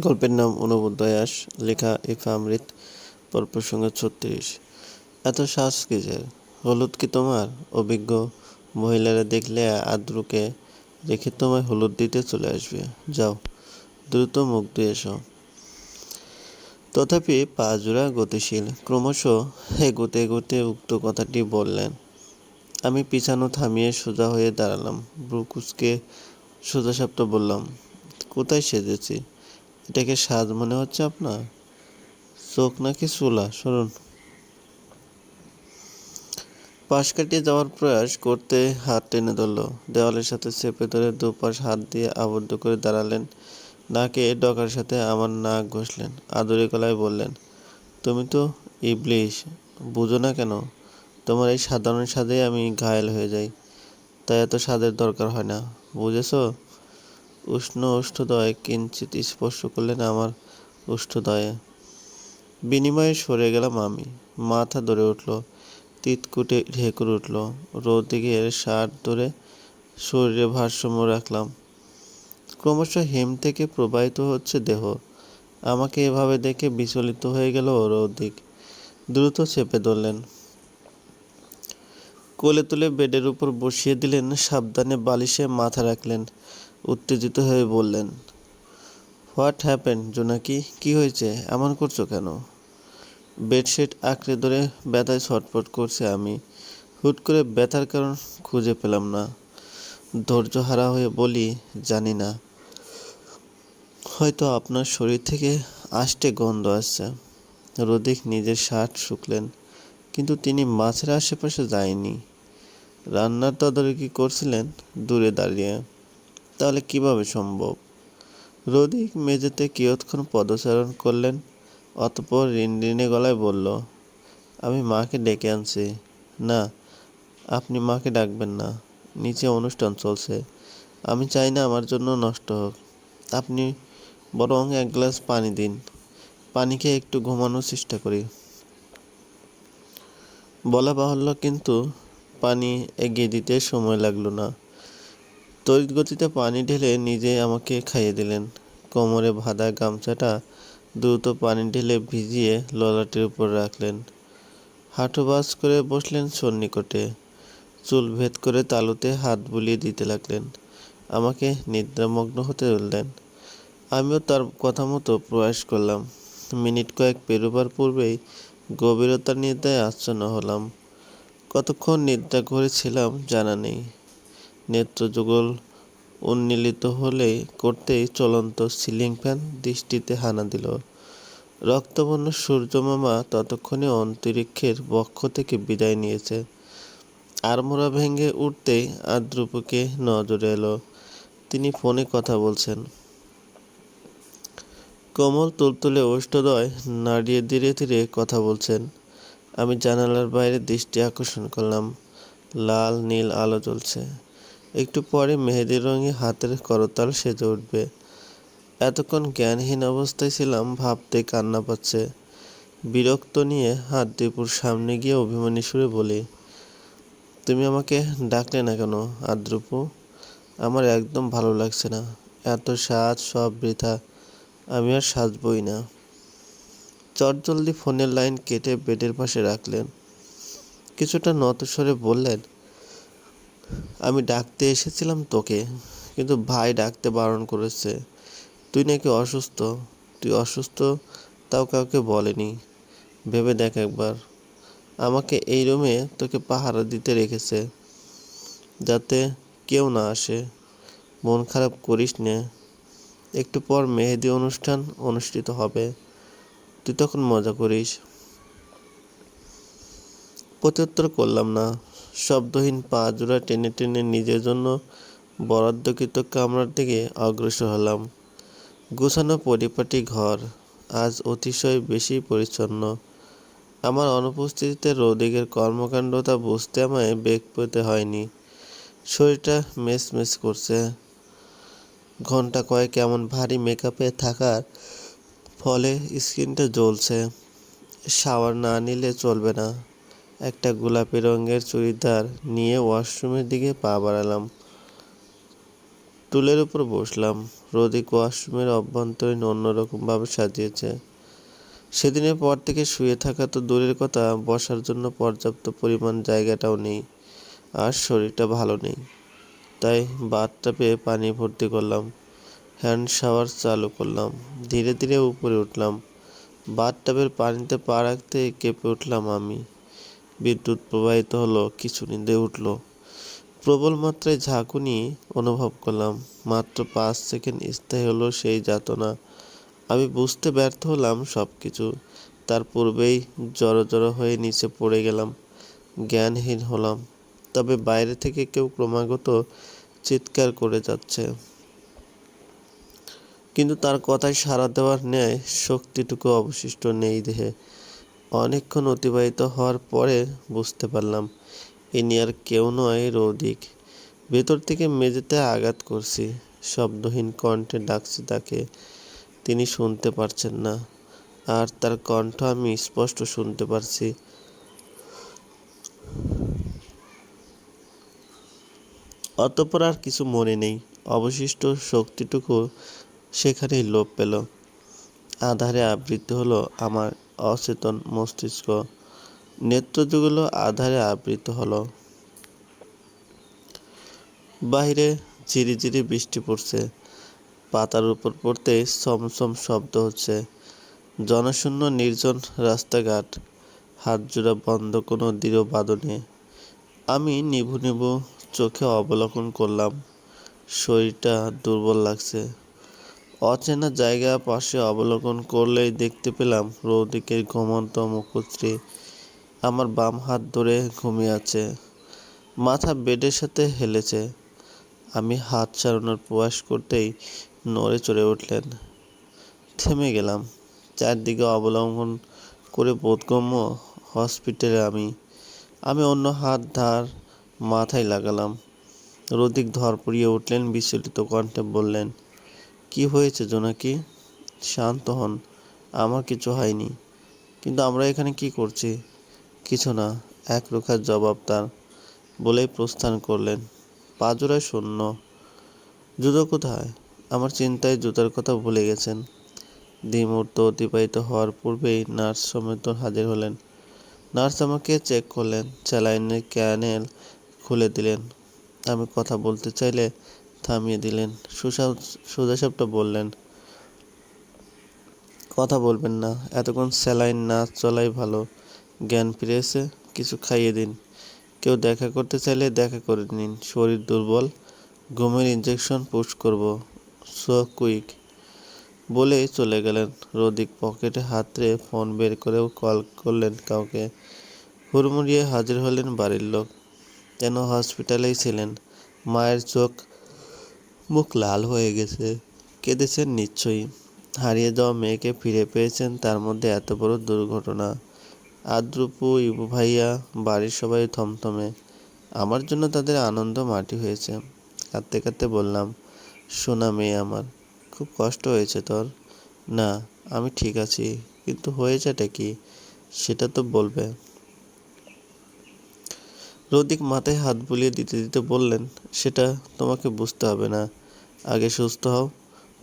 গল্পের নাম অনুবোধয়াস লেখা ইফা আমৃত পর্ব সঙ্গে ছত্রিশ। এত শ্বাস কিসের? হলুদ কি তোমার? অভিজ্ঞ মহিলারা দেখলে আদ্রুকে রেখে তোমায় হলুদ দিতে চলে আসবে। যাও, দ্রুত মুখ ধুয়ে এসো। তথাপি পা জোড়া গতিশীল। ক্রমশ এগোতে এগোতে উক্ত কথাটি বললেন। আমি পিছানো থামিয়ে সোজা হয়ে দাঁড়ালাম। ব্রুকুসকে সোজাসাপ্ত বললাম, কোথায় সেজেছি? এটাকে সাজ মনে হচ্ছে আপনার? চোখ নাকি চুলা? সরুন পাশ কাটিয়ে যাওয়ার প্রয়াস করতে হাত টেনে ধরল। দেওয়ালের সাথে চেপে ধরে দুপাশ হাত দিয়ে আবদ্ধ করে দাঁড়ালেন। নাকে ডকার সাথে আমার নাক ঘষলেন। আদরে গলায় বললেন, তুমি তো ইবলিশ, বুঝো না কেন? তোমার এই সাধারণ স্বাদেই আমি ঘায়েল হয়ে যাই। তাই এত স্বাদের দরকার হয় না, বুঝেছ? উষ্ণ উষ্ঠদয় কিঞ্চিত স্পর্শ করলেন আমার উষ্ঠদয়ে। বিনিময়ে সরে গেলাম আমি। মাথা ধরে উঠল, তিতকুটে ঢেকুর উঠল রোদিগের শার্ট ধরে শরীরে ভারসাম্য রাখলাম। ক্রমশ হিম থেকে প্রবাহিত হচ্ছে দেহ। আমাকে এভাবে দেখে বিচলিত হয়ে গেল রৌদিক দ্রুত চেপে ধরলেন। কোলে তুলে বেডের উপর বসিয়ে দিলেন, সাবধানে বালিশে মাথা রাখলেন। উত্তেজিত হয়ে বললেন হোয়াট হ্যাপেন জোনাকি? কি হয়েছে? এমন করছ কেন? বেডশিট আঁকড়ে ধরে ব্যথায় ছটফট করছে আমি। হুট করে ব্যথার কারণ খুঁজে পেলাম না। ধৈর্য হারা হয়ে বলি, জানি না। হয়তো আপনার শরীর থেকে আষ্টে গন্ধ আসছে। রদিক নিজের শার্ট শুকলেন, কিন্তু তিনি মাছের আশেপাশে যায়নি। রান্নার তদারকি করছিলেন দূরে দাঁড়িয়ে। তাহলে কীভাবে সম্ভব? রদিক মেঝেতে কিয়ৎক্ষণ পদচারণ করলেন, অতপর রিনরিনে গলায় বলল, আমি মাকে ডেকে আনছি। না, আপনি মাকে ডাকবেন না। নিচে অনুষ্ঠান চলছে। আমি চাই না আমার জন্য নষ্ট হোক। আপনি বরং এক গ্লাস পানি দিন। পানি খেয়ে একটু ঘুমানোর চেষ্টা করি। বলা বাহুল্য, কিন্তু পানি এগিয়ে দিতে সময় লাগল না। তড়িৎ গতিতে পানি ঢেলে নিজে আমাকে খাইয়ে দিলেন। কোমরে বাঁধা গামছাটা দ্রুত পানি ঢেলে ভিজিয়ে ললাটির উপর রাখলেন। হাঁটু বাস করে বসলেন সন্নিকটে। চুল ভেদ করে তালুতে হাত বুলিয়ে দিতে লাগলেন। আমাকে নিদ্রামগ্ন হতে বললেন, আমিও তার কথা মতো প্রয়াস করলাম। মিনিট কয়েক পেরোবার পূর্বেই গভীরতার নিদ্রায় আচ্ছন্ন হলাম। কতক্ষণ নিদ্রা করেছিলাম জানা নেই। নেত্রযুগল উন্মিলিত হলে করতেই চলন্ত সিলিং ফ্যান দৃষ্টিতে হানা দিল। রক্তবর্ণ সূর্যমামা ততক্ষণে অন্তরিক্ষের বক্ষ থেকে বিদায় নিয়েছে। আড়মোড়া ভেঙে উঠতেই আদ্রুপুকে নজরে এলো। তিনি ফোনে কথা বলছেন। কোমল তুলতুলে ওষ্ঠদয় নাড়িয়ে ধীরে ধীরে কথা বলছেন। আমি জানালার বাইরে দৃষ্টি আকর্ষণ করলাম। লাল নীল আলো জ্বলছে। একটু পরে মেহেদি রঙে হাতের করতাল সেজে উঠবে। এতক্ষণ জ্ঞানহীন অবস্থায় ছিলাম, ভাবতে কান্না পাচ্ছে। বিরক্ত নিয়ে হাত দীপুর সামনে গিয়ে অভিমানী সুরে বলি, তুমি আমাকে ডাকলে না কেন আদ্রুপু? আমার একদম ভালো লাগছে না। এত সাজ, সব বৃথা, আমি আর সাজবই না। চটজলদি ফোনের লাইন কেটে বেডের পাশে রাখলেন। কিছুটা নতস্বরে বললেন আমি ডাকতে এসেছিলাম তোকে, কিন্তু ভাই ডাকতে বারণ করেছে। তুই নাকি অসুস্থ? তুই অসুস্থ? তাও কাউকে বলেনি। ভেবে দেখ একবার। আমাকে এই রুমে তোকে পাহারা দিতে রেখেছে। যাতে কেউ না আসে। মন খারাপ করিস নে। একটু পর মেহেদি অনুষ্ঠান অনুষ্ঠিত হবে। তুই তখন মজা করিস। প্রত্যুত্তর করলাম না। শব্দহীন পা জোড়া টেনে টেনে নিজের জন্য বরাদ্দকৃত কামরার দিকে অগ্রসর হলাম। গুছানো পরিপাটি ঘর আজ অতিশয় বেশি পরিচ্ছন্ন। আমার অনুপস্থিতিতে রৌদিকের কর্মকাণ্ড তা বুঝতে আমায় বেগ পেতে হয়নি। শরীরটা মেস মেস করছে। ঘণ্টা কয়েক এমন ভারী মেকআপে থাকার ফলে স্কিনটা জ্বলছে। শাওয়ার না নিলে চলবে না। একটা গোলাপি রঙের চুড়িদার নিয়ে ওয়াশরুমের দিকে পা বাড়ালাম। টুলের উপর বসলাম। রোদিক ওয়াশরুমের অভ্যন্তরীণ অন্যরকমভাবে সাজিয়েছে। সেদিনের পর থেকে শুয়ে থাকা তো দূরের কথা, বসার জন্য পর্যাপ্ত পরিমাণ জায়গাটাও নেই আর শরীরটা ভালো নেই। তাই বাথটাবে পানি ভর্তি করলাম, হ্যান্ড শাওয়ার চালু করলাম, ধীরে ধীরে উপরে উঠলাম। বাথটাবের পানিতে পা রাখতে কেঁপে উঠলাম আমি। বিদ্যুৎ প্রবাহিত হলো, কিছু নিন্দে উঠল। প্রবল মাত্রায় ঝাঁকুনি অনুভব করলাম। মাত্র পাঁচ সেকেন্ড স্থায়ী হলো সেই যাতনা। আমি বুঝতে ব্যর্থ হলাম সব কিছু তার পূর্বেই জড়ো জড়ো হয়ে নিচে পড়ে গেলাম। জ্ঞানহীন হলাম। তবে বাইরে থেকে কেউ ক্রমাগত চিৎকার করে যাচ্ছে। কিন্তু তার কথায় সাড়া দেওয়ার ন্যায় শক্তিটুকু অবশিষ্ট নেই দেহে। অনেকক্ষণ অতিবাহিত হওয়ার পরে বুঝতে পারলাম, ইনি আর কেউ নয় রৌদিক। ভেতর থেকে মেঝেতে আঘাত করছি, শব্দহীন কণ্ঠে ডাকছি তাকে। তিনি শুনতে পারছেন না, আর তার কণ্ঠ আমি স্পষ্ট শুনতে পারছি। অতপর আর কিছু মনে নেই, অবশিষ্ট শক্তিটুকু সেখানেই লোপ পেল। আধারে আবৃত হলো আমার অচেতন মস্তিষ্ক নেত্রযুগলো আধারে আবৃত হলো। বাহিরে ঝিরিঝিরি বৃষ্টি পড়ছে। পাতার উপর পড়তে সমসম শব্দ হচ্ছে। জনশূন্য নির্জন রাস্তাঘাট। হাত জোড়া বন্ধ, কোনো দৃঢ় বাদনে আমি নিভু নিভু চোখে অবলোকন করলাম। শরীরটা দুর্বল লাগছে। অচেনা জায়গা পাশে অবলোকন করলেই দেখতে পেলাম রৌদিকের ঘুমন্ত মুখশ্রী আমার বাম হাত ধরে ঘুমিয়ে আছে। মাথা বেডের সাথে হেলেছে। আমি হাত ছাড়ানোর প্রয়াস করতেই নড়ে চড়ে উঠলেন। থেমে গেলাম। চারদিকে অবলম্বন করে বোধগম্য হসপিটালে আমি। আমি অন্য হাত ধার মাথায় লাগালাম। রদিক ধর পড়িয়ে উঠলেন বিচলিত কণ্ঠে বললেন কি হয়েছে জোনাকি? শান্ত হন। আমার কিছু হয়নি। কিন্তু আমরা এখানে কি করছি? কিছু না, এক রুখার জবাব তার বলেই প্রস্থান করলেন। পাজোড়ায় শূন্য। জুতো কোথায়? আমার চিন্তায় জুতার কথা ভুলে গেছেন। দ্বিমূর্ত অতিবাহিত হওয়ার পূর্বেই নার্স সমেত হাজির হলেন। নার্স আমাকে চেক করলেন, স্যালাইনের ক্যানেল খুলে দিলেন। আমি কথা বলতে চাইলে থামিয়ে দিলেন। সোজাসাপটা বললেন, কথা বলবেন না, এতক্ষণ স্যালাইন না চলাই ভালো, জ্ঞান ফিরেছে কিছু খাইয়ে দিন। কেউ দেখা করতে চাইলে দেখা করে নিন, শরীর দুর্বল, ঘুমের ইঞ্জেকশন পুশ করব সো কুইক বলেই চলে গেলেন। রদিক পকেটে হাত রেখে ফোন বের করেও কল করলেন কাউকে। হুড়মুড়িয়ে হাজির হলেন বাড়ির লোক। যেন হসপিটালেই ছিলেন। মায়ের চোখ মুখ লাল হয়ে গেছে। কেঁদেছেন নিশ্চয়ই। হারিয়ে যাওয়া মেয়েকে ফিরে পেয়েছেন তার মধ্যে এত বড় দুর্ঘটনা। আদ্রুপু, ইবু ভাইয়া, বাড়ির সবাই থমথমে। আমার জন্য তাদের আনন্দ মাটি হয়েছে। কাঁদতে কাঁদতে বললাম সোনা মেয়ে আমার, খুব কষ্ট হয়েছে তোর। না, আমি ঠিক আছি, কিন্তু হয়েছেটা কি, সেটা তো বলবে। রদিক মাথায় হাত বুলিয়ে দিতে দিতে বললেন, সেটা তোমাকে বুঝতে হবে না। আগে সুস্থ হও।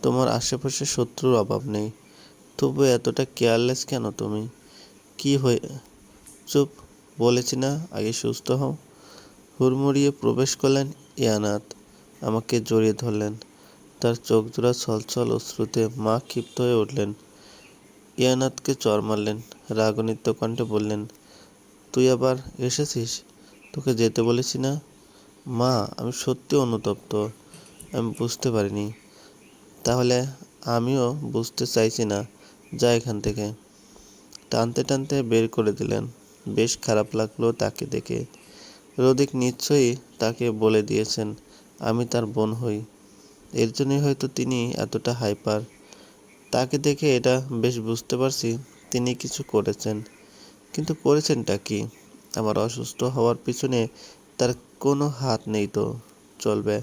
তোমার আশেপাশে শত্রুর অভাব নেই। তবু এতটা কেয়ারলেস কেন তুমি? কি হয়ে চুপ, বলেছি না আগে সুস্থ হও। হুড়মুড়িয়ে প্রবেশ করলেন ইয়ানাথ আমাকে জড়িয়ে ধরলেন। তার চোখ জোড়া ছলছল অশ্রুতে মা ক্ষিপ্ত হয়ে উঠলেন। ইয়ানাথকে চর মারলেন রাগনিত্য কণ্ঠে বললেন, তুই আবার এসেছিস? তোকে যেতে বলেছি না? মা, আমি সত্যি অনুতপ্ত। আমি বুঝতে পারিনি। তাহলে আমিও বুঝতে চাইছি না। যা এখান থেকে। টানতে টানতে বের করে দিলেন। বেশ খারাপ লাগল তাকে দেখে। রদিক নিশ্চয়ই তাকে বলে দিয়েছেন, আমি তার বোন হই। এর জন্যই হয়তো তিনি এতটা হাইপার। তাকে দেখে এটা বেশ বুঝতে পারছি তিনি কিছু করেছেন। কিন্তু করেছেনটা কি? আমার অসুস্থ হওয়ার পিছনে তার কোনো হাত নেই তো। চলবে।